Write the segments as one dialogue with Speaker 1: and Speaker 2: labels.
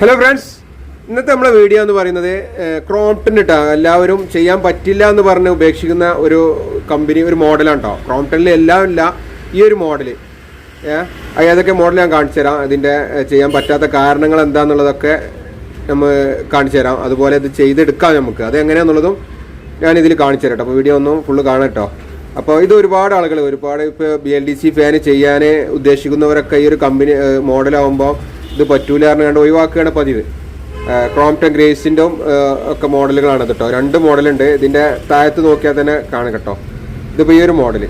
Speaker 1: Hello friends ഇന്നത്തെ നമ്മളെ video എന്ന് പറയുന്നത് ക്രോംപ്ടൺ എല്ലാവരും ചെയ്യാൻ പറ്റില്ല എന്ന് പറഞ്ഞ് ഉപേക്ഷിക്കുന്ന ഒരു കമ്പനി ഒരു മോഡലാണ് കേട്ടോ ക്രോംപ്ടണിൽ എല്ലാം ഇല്ല. ഈ ഒരു മോഡൽ ഏതൊക്കെ മോഡൽ ഞാൻ കാണിച്ചു തരാം. ഇതിന്റെ ചെയ്യാൻ പറ്റാത്ത കാരണങ്ങൾ എന്താണെന്നുള്ളതൊക്കെ നമ്മൾ കാണിച്ചു തരാം. അതുപോലെ ഇത് ചെയ്തെടുക്കാം നമുക്ക്. അത് എങ്ങനെയാണെന്നുള്ളതും ഞാൻ ഇതിൽ കാണിച്ചു തരാം കേട്ടോ അപ്പോൾ വീഡിയോ ഒന്നും ഫുള്ള് കാണാം കേട്ടോ അപ്പോൾ ഇത് ഒരുപാട് ആളുകൾ ഒരുപാട് ഇപ്പോൾ B L D C fan ചെയ്യാൻ ഉദ്ദേശിക്കുന്നവരൊക്കെ ഈ ഒരു കമ്പനി മോഡലാവുമ്പോൾ ഇത് പറ്റൂല പറഞ്ഞുകൊണ്ട് ഒഴിവാക്കുകയാണ് പതിവ്. ക്രോംപ്ടൺ ഗ്രേസിന്റെ ഒക്കെ മോഡലുകളാണ് കേട്ടോ രണ്ട് മോഡലുണ്ട്. ഇതിന്റെ താഴത്ത് നോക്കിയാൽ തന്നെ കാണും കേട്ടോ ഇതിപ്പോൾ ഈ ഒരു മോഡൽ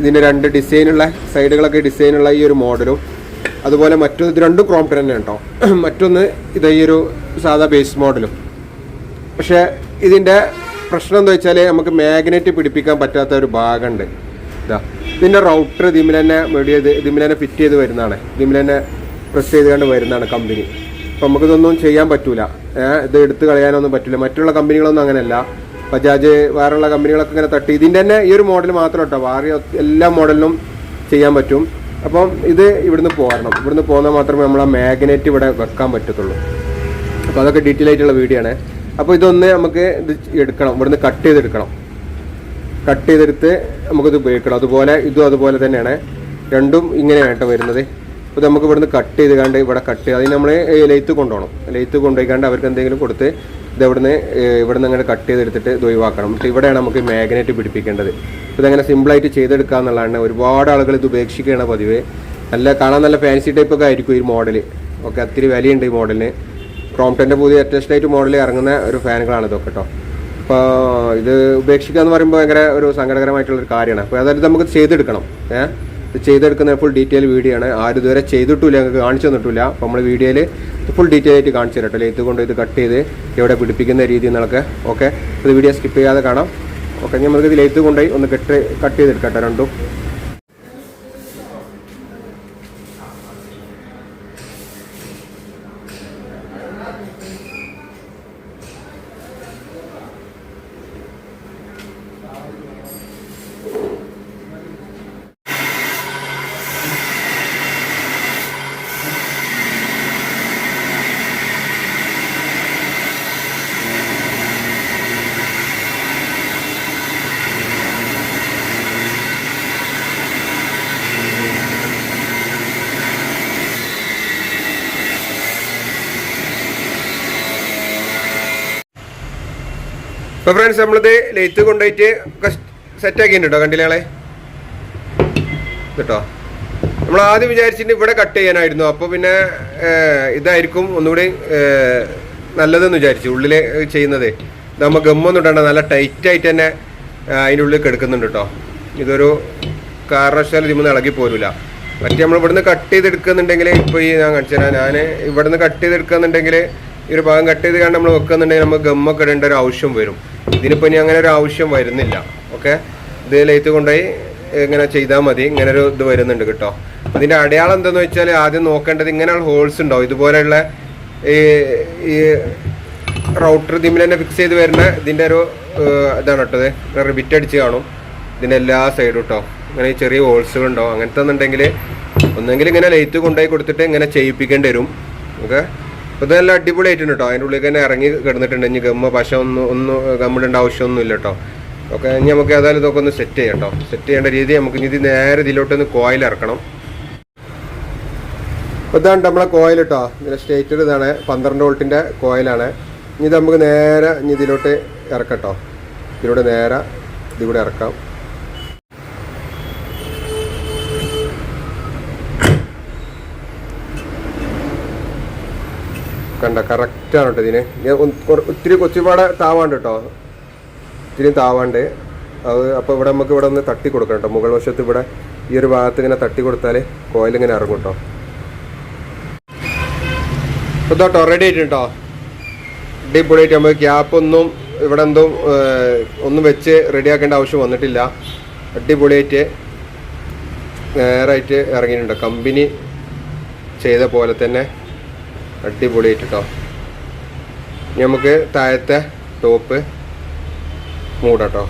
Speaker 1: ഇതിന്റെ രണ്ട് ഡിസൈനുള്ള സൈഡുകളൊക്കെ ഡിസൈനുള്ള ഈ ഒരു മോഡലും. അതുപോലെ മറ്റൊന്ന് ഇത് രണ്ടും ക്രോംപ്ടൺ തന്നെ കേട്ടോ മറ്റൊന്ന് ഇത് ഈ ഒരു സാധാ ബേസ് മോഡലും. പക്ഷേ ഇതിന്റെ പ്രശ്നം എന്താ വെച്ചാൽ നമുക്ക് മാഗ്നറ്റ് പിടിപ്പിക്കാൻ പറ്റാത്ത ഒരു ഭാഗമുണ്ട്. ഇതാ. ഇതിന്റെ റൗട്ടർ ഇതിമിൽ തന്നെ മെഡി ചെയ്ത് ഇതിമിൽ തന്നെ ഫിറ്റ് ചെയ്ത് വരുന്നതാണ്. ഇതിമിൽ തന്നെ പ്രസ് ചെയ്ത് കണ്ട് വരുന്നതാണ് കമ്പനി അപ്പം നമുക്കിതൊന്നും ചെയ്യാൻ പറ്റൂല. ഇത് എടുത്തു കളയാനൊന്നും പറ്റില്ല മറ്റുള്ള കമ്പനികളൊന്നും അങ്ങനെയല്ല. ബജാജ് വേറെയുള്ള കമ്പനികളൊക്കെ ഇങ്ങനെ തട്ടി. ഇതിന്റെ തന്നെ ഈ ഒരു മോഡൽ മാത്രം കേട്ടോ. വേറെ എല്ലാ മോഡലിനും ചെയ്യാൻ പറ്റും. അപ്പം ഇത് ഇവിടുന്ന് പോരണം. ഇവിടുന്ന് പോന്നാൽ മാത്രമേ നമ്മൾ ആ മാഗ്നറ്റ് ഇവിടെ വെക്കാൻ പറ്റത്തുള്ളൂ. അപ്പോൾ അതൊക്കെ ഡീറ്റെയിൽ ആയിട്ടുള്ള വീഡിയോ ആണ്. അപ്പോൾ ഇതൊന്ന് നമുക്ക് ഇത് എടുക്കണം. ഇവിടുന്ന് കട്ട് ചെയ്തെടുക്കണം. കട്ട് ചെയ്തെടുത്ത് നമുക്കിത് ഉപയോഗിക്കണം. അതുപോലെ ഇതും അതുപോലെ തന്നെയാണ്. രണ്ടും ഇങ്ങനെയാണ് കേട്ടോ വരുന്നത്. അപ്പോൾ നമുക്ക് ഇവിടുന്ന് കട്ട് ചെയ്ത് കണ്ട് ഇവിടെ കട്ട് ചെയ്ത് അതിന് നമ്മൾ ലെയ്ത്ത് കൊണ്ടുപോകണം. ലെയ്ത്ത് കൊണ്ടുപോയിക്കാണ്ട് അവർക്ക് എന്തെങ്കിലും കൊടുത്ത് ഇത് ഇവിടുന്ന് ഇവിടുന്ന് അങ്ങനെ കട്ട് ചെയ്തെടുത്തിട്ട് ഇത് ഒഴിവാക്കണം. എന്നിട്ട് ഇവിടെയാണ് നമുക്ക് മാഗ്നറ്റ് പിടിപ്പിക്കേണ്ടത്. അപ്പോൾ ഇതങ്ങനെ സിമ്പിളായിട്ട് ചെയ്തെടുക്കുക എന്നുള്ളതാണ്. ഒരുപാട് ആളുകൾ ഇത് ഉപേക്ഷിക്കുകയാണ് പതിവ്. നല്ല കാണാൻ നല്ല ഫാൻസി ടൈപ്പ് ഒക്കെ ആയിരിക്കും ഈ മോഡൽ ഒക്കെ ഒത്തിരി വിലയുണ്ട് ഈ മോഡലിന് ക്രോംപ്ടന്റെ പുതിയ ലേറ്റസ്റ്റ് ആയിട്ട് മോഡലിൽ ഇറങ്ങുന്ന ഒരു ഫാനുകളാണ് ഇതൊക്കെ കേട്ടോ അപ്പോൾ ഇത് ഉപേക്ഷിക്കുക എന്ന് പറയുമ്പോൾ ഭയങ്കര ഒരു സങ്കടകരമായിട്ടുള്ളൊരു കാര്യമാണ്. അപ്പോൾ അതായത് നമുക്ക് ചെയ്തെടുക്കണം. ഏഹ് ചെയ്തെടുക്കുന്ന ഫുൾ ഡീറ്റെയിൽ വീഡിയോ ആണ്. ആരും ഇതുവരെ ചെയ്തിട്ടില്ല ഞങ്ങൾക്ക് കാണിച്ചു തന്നിട്ടില്ല. അപ്പോൾ നമ്മൾ വീഡിയോയിൽ ഫുൾ ഡീറ്റെയിൽ ആയിട്ട് കാണിച്ചു തരട്ടെ ലെയ്ത്ത് കൊണ്ട് ഇത് കട്ട് ചെയ്ത് എവിടെ പിടിപ്പിക്കുന്ന രീതി എന്നൊക്കെ ഓക്കെ ഇത് വീഡിയോ സ്കിപ്പ് ചെയ്യാതെ കാണാം. ഓക്കെ നമുക്ക് ഇതിൽ ലെയ്ത്ത് കൊണ്ടുപോയി ഒന്ന് കെട്ട് കട്ട് ചെയ്തെടുക്കട്ടെ രണ്ടും. ഇപ്പോൾ ഫ്രണ്ട്സ് നമ്മളിത് ലെയ്ത്ത് കൊണ്ടുപോയിട്ട് സെറ്റ് ആക്കിയിട്ടുണ്ട് കണ്ടില്ലേ കേട്ടോ നമ്മൾ ആദ്യം വിചാരിച്ചിട്ട് ഇവിടെ കട്ട് ചെയ്യാനായിരുന്നു. അപ്പോൾ പിന്നെ ഇതായിരിക്കും ഒന്നുകൂടി നല്ലതെന്ന് വിചാരിച്ചു ഉള്ളിൽ ചെയ്യുന്നത്. നമ്മൾ ഗമ്മൊന്നും ഇടണ്ട നല്ല ടൈറ്റ് ആയിട്ട് തന്നെ അതിന്റെ ഉള്ളിൽ കിടക്കുന്നുണ്ട് കേട്ടോ ഇതൊരു കാരണവശാലും ഇതിമൊന്നും ഇളകി പോരില്ല മറ്റേ നമ്മൾ ഇവിടുന്ന് കട്ട് ചെയ്തെടുക്കുന്നുണ്ടെങ്കിൽ ഇപ്പോൾ ഈ ഞാൻ കാണിച്ചു തരാം ഞാൻ ഇവിടുന്ന് കട്ട് ചെയ്തെടുക്കുന്നുണ്ടെങ്കിൽ ഈ ഒരു ഭാഗം കട്ട് ചെയ്ത് കണ്ട് നമ്മൾ വെക്കുന്നുണ്ടെങ്കിൽ നമുക്ക് ഗമ്മൊക്കെ ഇടേണ്ട ഒരു ആവശ്യം വരും. ഇതിനിപ്പോൾ ഇനി അങ്ങനെ ഒരു ആവശ്യം വരുന്നില്ല. ഓക്കെ? ഇത് ലെയ്ത്ത് കൊണ്ടുപോയി ഇങ്ങനെ ചെയ്താൽ മതി. ഇങ്ങനെ ഒരു ഇത് വരുന്നുണ്ട് കേട്ടോ. അതിന്റെ അടയാളം എന്താന്ന് വെച്ചാൽ ആദ്യം നോക്കേണ്ടത് ഇങ്ങനെയുള്ള ഹോൾസ് ഉണ്ടാവും. ഇതുപോലെയുള്ള ഈ ഈ റൗട്ടർ തിമ്മിൽ തന്നെ ഫിക്സ് ചെയ്ത് വരുന്ന ഇതിന്റെ ഒരു ഇതാണ് കേട്ടത് റിബിറ്റ് അടിച്ച് കാണും. ഇതിന്റെ എല്ലാ സൈഡും കേട്ടോ. ഇങ്ങനെ ചെറിയ ഹോൾസുകൾ ഉണ്ടാവും. അങ്ങനത്തെ ഒന്നുണ്ടെങ്കിൽ ഒന്നെങ്കിൽ ഇങ്ങനെ ലൈറ്റ് കൊണ്ടുപോയി കൊടുത്തിട്ട് ഇങ്ങനെ ചെയ്യിപ്പിക്കേണ്ടി വരും. ഓക്കെ? അപ്പോൾ ഇത് നല്ല അടിപൊളിയായിട്ടുണ്ട് കേട്ടോ അതിന്റെ ഉള്ളിൽ തന്നെ ഇറങ്ങി കിടന്നിട്ടുണ്ട്. ഇനി ഗമ്മ പശ ഒന്നും ഒന്നും ഗമ്മിടേണ്ട ആവശ്യമൊന്നും ഇല്ല കേട്ടോ ഓക്കെ ഇനി നമുക്ക് ഏതായാലും ഇതൊക്കെ ഒന്ന് സെറ്റ് ചെയ്യാം കേട്ടോ സെറ്റ് ചെയ്യേണ്ട രീതി നമുക്ക് ഇനി ഇത് നേരെ ഇതിലോട്ടൊന്ന് കോയിൽ ഇറക്കണം. അപ്പോൾ ഇതാണ് നമ്മളെ കോയിൽ കേട്ടോ ഇതിന്റെ സ്റ്റേറ്റഡ് ഇതാണ് പന്ത്രണ്ട് വോൾട്ടിന്റെ കോയിലാണ് ഇനി ഇത് നമുക്ക് നേരെ ഇനി ഇതിലോട്ട് ഇറക്കട്ടോ ഇതിലൂടെ നേരെ ഇതിലൂടെ ഇറക്കാം. കണ്ട കറക്റ്റാണ് കേട്ടോ ഇതിന്. ഒത്തിരി കൊച്ചുപാടെ താവാണ്ട് കേട്ടോ. ഇത്തിരി താവാണ്ട്. അത് അപ്പോൾ ഇവിടെ നമുക്ക് ഇവിടെ ഒന്ന് തട്ടി കൊടുക്കണം കേട്ടോ. മുകൾ വശത്ത് ഇവിടെ ഈ ഒരു ഭാഗത്ത് ഇങ്ങനെ തട്ടി കൊടുത്താൽ കോയിൽ ഇങ്ങനെ ഇറങ്ങും കേട്ടോ. കേട്ടോ റെഡി ആയിട്ടുണ്ടോ അടിപൊളിയായിട്ട് നമുക്ക് ഗ്യാപ്പ് ഒന്നും ഇവിടെ എന്തും ഒന്നും വെച്ച് റെഡിയാക്കേണ്ട ആവശ്യം വന്നിട്ടില്ല. അടിപൊളിയായിട്ട് നേരായിട്ട് ഇറങ്ങിയിട്ടുണ്ട്. കമ്പനി ചെയ്ത പോലെ തന്നെ. അടിപൊളിയായിട്ട് കേട്ടോ നമുക്ക് താഴത്തെ ടോപ്പ് മൂടാട്ടോ.